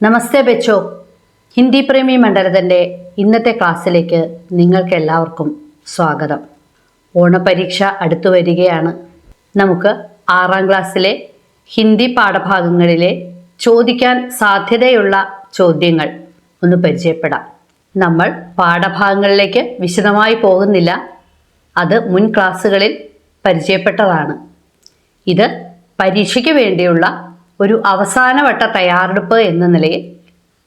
നമസ്തേ ബെച്ചോ. ഹിന്ദി പ്രേമി മണ്ഡലത്തിന്റെ ഇന്നത്തെ ക്ലാസ്സിലേക്ക് നിങ്ങൾക്ക് എല്ലാവർക്കും സ്വാഗതം. ഓണപരീക്ഷ അടുത്തു വരികയാണ്. നമുക്ക് ആറാം ക്ലാസ്സിലെ ഹിന്ദി പാഠഭാഗങ്ങളിലെ ചോദിക്കാൻ സാധ്യതയുള്ള ചോദ്യങ്ങൾ ഒന്ന് പരിചയപ്പെടാം. നമ്മൾ പാഠഭാഗങ്ങളിലേക്ക് വിശദമായി പോകുന്നില്ല. അത് മുൻ ക്ലാസ്സുകളിൽ പരിചയപ്പെട്ടതാണ്. ഇത് പരീക്ഷയ്ക്ക് വേണ്ടിയുള്ള ഒരു അവസാനവട്ട തയ്യാറെടുപ്പ് എന്ന നിലയിൽ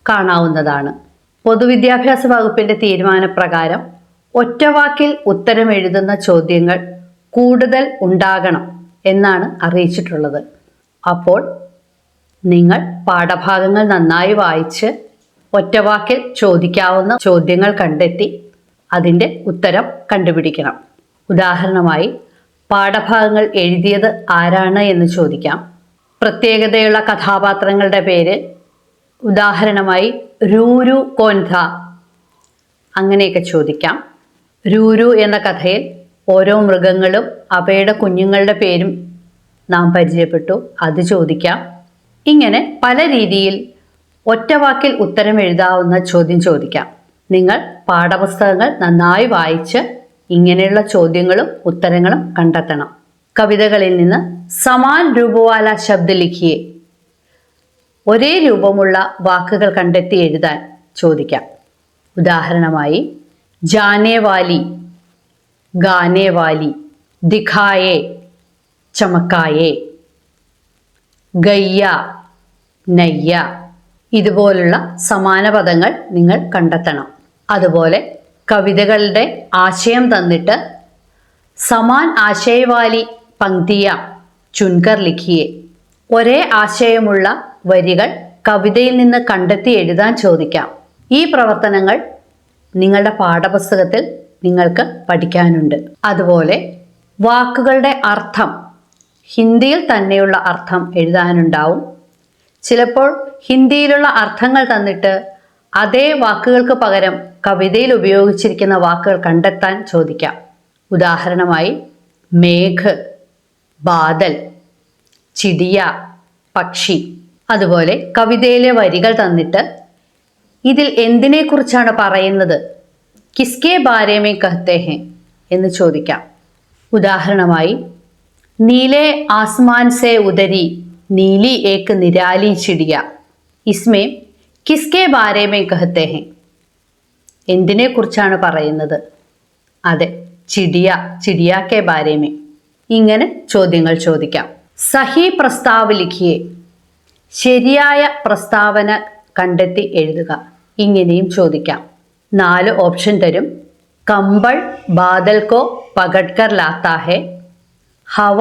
കാണാവുന്നതാണ്. പൊതുവിദ്യാഭ്യാസ വകുപ്പിന്റെ തീരുമാനപ്രകാരം ഒറ്റവാക്കിൽ ഉത്തരം എഴുതുന്ന ചോദ്യങ്ങൾ കൂടുതൽ ഉണ്ടാകണം എന്നാണ് അറിയിച്ചിട്ടുള്ളത്. അപ്പോൾ നിങ്ങൾ പാഠഭാഗങ്ങൾ നന്നായി വായിച്ച് ഒറ്റവാക്കിൽ ചോദിക്കാവുന്ന ചോദ്യങ്ങൾ കണ്ടെത്തി അതിന്റെ ഉത്തരം കണ്ടുപിടിക്കണം. ഉദാഹരണമായി പാഠഭാഗങ്ങൾ എഴുതിയത് ആരാണ് എന്ന് ചോദിക്കാം. പ്രത്യേകതയുള്ള കഥാപാത്രങ്ങളുടെ പേര് ഉദാഹരണമായി രൂരു കോൻധ. അങ്ങനെയൊക്കെ ചോദിക്കാം. രൂരു എന്ന കഥയിൽ ഓരോ മൃഗങ്ങളും അവയുടെ കുഞ്ഞുങ്ങളുടെ പേരും നാം പരിചയപ്പെട്ടു. അത് ചോദിക്കാം. ഇങ്ങനെ പല രീതിയിൽ ഒറ്റവാക്കിൽ ഉത്തരം എഴുതാവുന്ന ചോദ്യം ചോദിക്കാം. നിങ്ങൾ പാഠപുസ്തകങ്ങൾ നന്നായി വായിച്ച് ഇങ്ങനെയുള്ള ചോദ്യങ്ങളും ഉത്തരങ്ങളും കണ്ടെത്തണം. കവിതകളിൽ നിന്ന് സമാൻ രൂപവാല ശബ്ദ ലിഖിയെ ഒരേ രൂപമുള്ള വാക്കുകൾ കണ്ടെത്തി എഴുതാൻ ചോദിക്കാം. ഉദാഹരണമായി ജാനേവാലി ഗാനേവാലി ദിഖായേ ചമക്കായേ ഗയ്യ നയ്യ ഇതുപോലുള്ള സമാന പദങ്ങൾ നിങ്ങൾ കണ്ടെത്തണം. അതുപോലെ കവിതകളുടെ ആശയം തന്നിട്ട് സമാൻ ആശയവാലി പങ്ക്തിയ ചുൻകർ ലിഖിയെ. ഒരേ ആശയമുള്ള വരികൾ കവിതയിൽ നിന്ന് കണ്ടെത്തി എഴുതാൻ ചോദിക്കാം. ഈ പ്രവർത്തനങ്ങൾ നിങ്ങളുടെ പാഠപുസ്തകത്തിൽ നിങ്ങൾക്ക് പഠിക്കാനുണ്ട്. അതുപോലെ വാക്കുകളുടെ അർത്ഥം ഹിന്ദിയിൽ തന്നെയുള്ള അർത്ഥം എഴുതാനുണ്ടാവും. ചിലപ്പോൾ ഹിന്ദിയിലുള്ള അർത്ഥങ്ങൾ തന്നിട്ട് അതേ വാക്കുകൾക്ക് പകരം കവിതയിൽ ഉപയോഗിച്ചിരിക്കുന്ന വാക്കുകൾ കണ്ടെത്താൻ ചോദിക്കാം. ഉദാഹരണമായി മേഘ്. ബാദൽ ചിടിയ പക്ഷി അതുപോലെ കവിതയിലെ വരികൾ തന്നിട്ട് ഇതിൽ എന്തിനെക്കുറിച്ചാണ് പറയുന്നത്? കിസ്കെ ബാരേമേ കഹത്തെ ഹെ എന്ന് ചോദിക്കാം. ഉദാഹരണമായി നീലെ ആസ്മാൻ സെ ഉദരി നീലി ഏക്ക് നിരാലി ചിടിയ. ഇസ്മേ കിസ്കെ ബാരേമേ കഹത്തെ ഹെ. എന്തിനെക്കുറിച്ചാണ് പറയുന്നത്? അതെ ചിടിയ ചിടിയാക്കെ ബാരേമേ. ഇങ്ങനെ ചോദ്യങ്ങൾ ചോദിക്കാം. സഹി പ്രസ്താവ് ലിഖിയെ ശരിയായ പ്രസ്താവന കണ്ടെത്തി എഴുതുക. ഇങ്ങനെയും ചോദിക്കാം. നാല് ഓപ്ഷൻ തരും. കമ്പൾ ബാദൽക്കോ പകഡ്കർ ലാത്താ ഹെ. ഹവ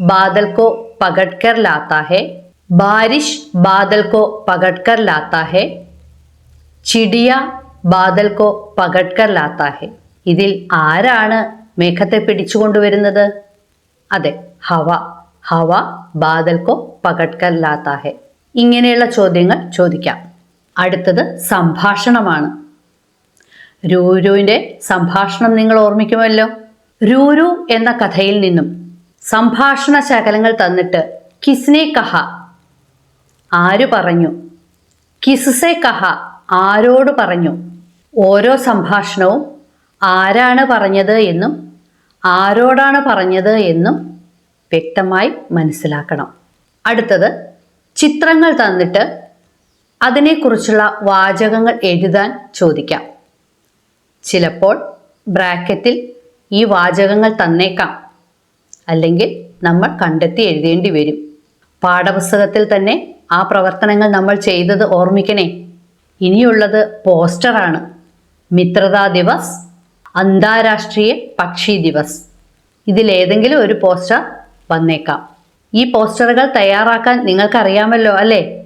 ബാദൽക്കോ പകഡ്കർ ലാത്താ ഹെ. ബാരിഷ് ബാദൽക്കോ പകഡ്കർ ലാത്താ ഹെ. ചിടിയ ബാദൽക്കോ പകഡ്കർ ലാത്താ ഹെ. ഇതിൽ ആരാണ് മേഘത്തെ പിടിച്ചുകൊണ്ടുവരുന്നത്? അതെ ഹവ. ഹവ ബാദൽക്കോ പകട്ടല്ലാത്താഹെ ഇങ്ങനെയുള്ള ചോദ്യങ്ങൾ ചോദിക്കാം. അടുത്തത് സംഭാഷണമാണ്. രൂരുവിന്റെ സംഭാഷണം നിങ്ങൾ ഓർമ്മിക്കുമല്ലോ. രൂരു എന്ന കഥയിൽ നിന്നും സംഭാഷണ ശകലങ്ങൾ തന്നിട്ട് കിസ്നെ കഹ. ആര് പറഞ്ഞു? കിസ്സെ കഹ ആരോട് പറഞ്ഞു? ഓരോ സംഭാഷണവും ആരാണ് പറഞ്ഞത് എന്നും ആരോടാണ് പറഞ്ഞത് എന്നും വ്യക്തമായി മനസ്സിലാക്കണം. അടുത്തത് ചിത്രങ്ങൾ തന്നിട്ട് അതിനെക്കുറിച്ചുള്ള വാചകങ്ങൾ എഴുതാൻ ചോദിക്കാം. ചിലപ്പോൾ ബ്രാക്കറ്റിൽ ഈ വാചകങ്ങൾ തന്നേക്കാം. അല്ലെങ്കിൽ നമ്മൾ കണ്ടെത്തി എഴുതേണ്ടി വരും. പാഠപുസ്തകത്തിൽ തന്നെ ആ പ്രവർത്തനങ്ങൾ നമ്മൾ ചെയ്തത് ഓർമ്മിക്കണേ. ഇനിയുള്ളത് പോസ്റ്ററാണ്. മിത്രതാ ദിവസ് അന്താരാഷ്ട്രീയ പക്ഷി ദിവസ്. ഇതിലേതെങ്കിലും ഒരു പോസ്റ്റർ വന്നേക്കാം. ഈ പോസ്റ്ററുകൾ തയ്യാറാക്കാൻ നിങ്ങൾക്കറിയാമല്ലോ അല്ലേ?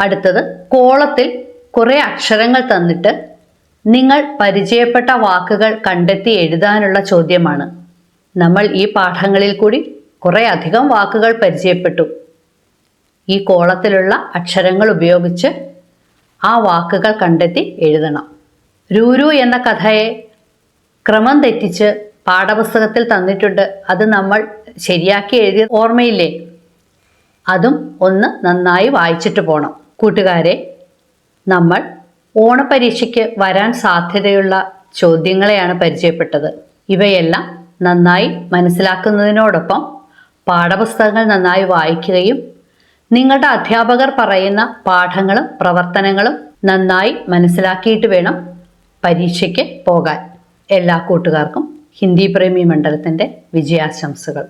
അടുത്തത് കോളത്തിൽ കുറേ അക്ഷരങ്ങൾ തന്നിട്ട് നിങ്ങൾ പരിചയപ്പെട്ട വാക്കുകൾ കണ്ടെത്തി എഴുതാനുള്ള ചോദ്യമാണ്. നമ്മൾ ഈ പാഠങ്ങളിൽ കൂടി കുറേ അധികം വാക്കുകൾ പരിചയപ്പെട്ടു. ഈ കോളത്തിലുള്ള അക്ഷരങ്ങൾ ഉപയോഗിച്ച് ആ വാക്കുകൾ കണ്ടെത്തി എഴുതണം. രൂരു എന്ന കഥയെ ക്രമം തെറ്റിച്ച് പാഠപുസ്തകത്തിൽ തന്നിട്ടുണ്ട്. അത് നമ്മൾ ശരിയാക്കി എഴുതിയ ഓർമ്മയില്ലേ? അതും ഒന്ന് നന്നായി വായിച്ചിട്ട് പോകണം കൂട്ടുകാരെ നമ്മൾ ഓണപരീക്ഷയ്ക്ക് വരാൻ സാധ്യതയുള്ള ചോദ്യങ്ങളെയാണ് പരിചയപ്പെട്ടത്. ഇവയെല്ലാം നന്നായി മനസ്സിലാക്കുന്നതിനോടൊപ്പം പാഠപുസ്തകങ്ങൾ നന്നായി വായിക്കുകയും നിങ്ങളുടെ അധ്യാപകർ പറയുന്ന പാഠങ്ങളും പ്രവർത്തനങ്ങളും നന്നായി മനസ്സിലാക്കിയിട്ട് വേണം പരീക്ഷയ്ക്ക് പോകാൻ. എല്ലാ കൂട്ടുകാർക്കും ഹിന്ദി പ്രേമി മണ്ഡലത്തിന്റെ വിജയാശംസകൾ.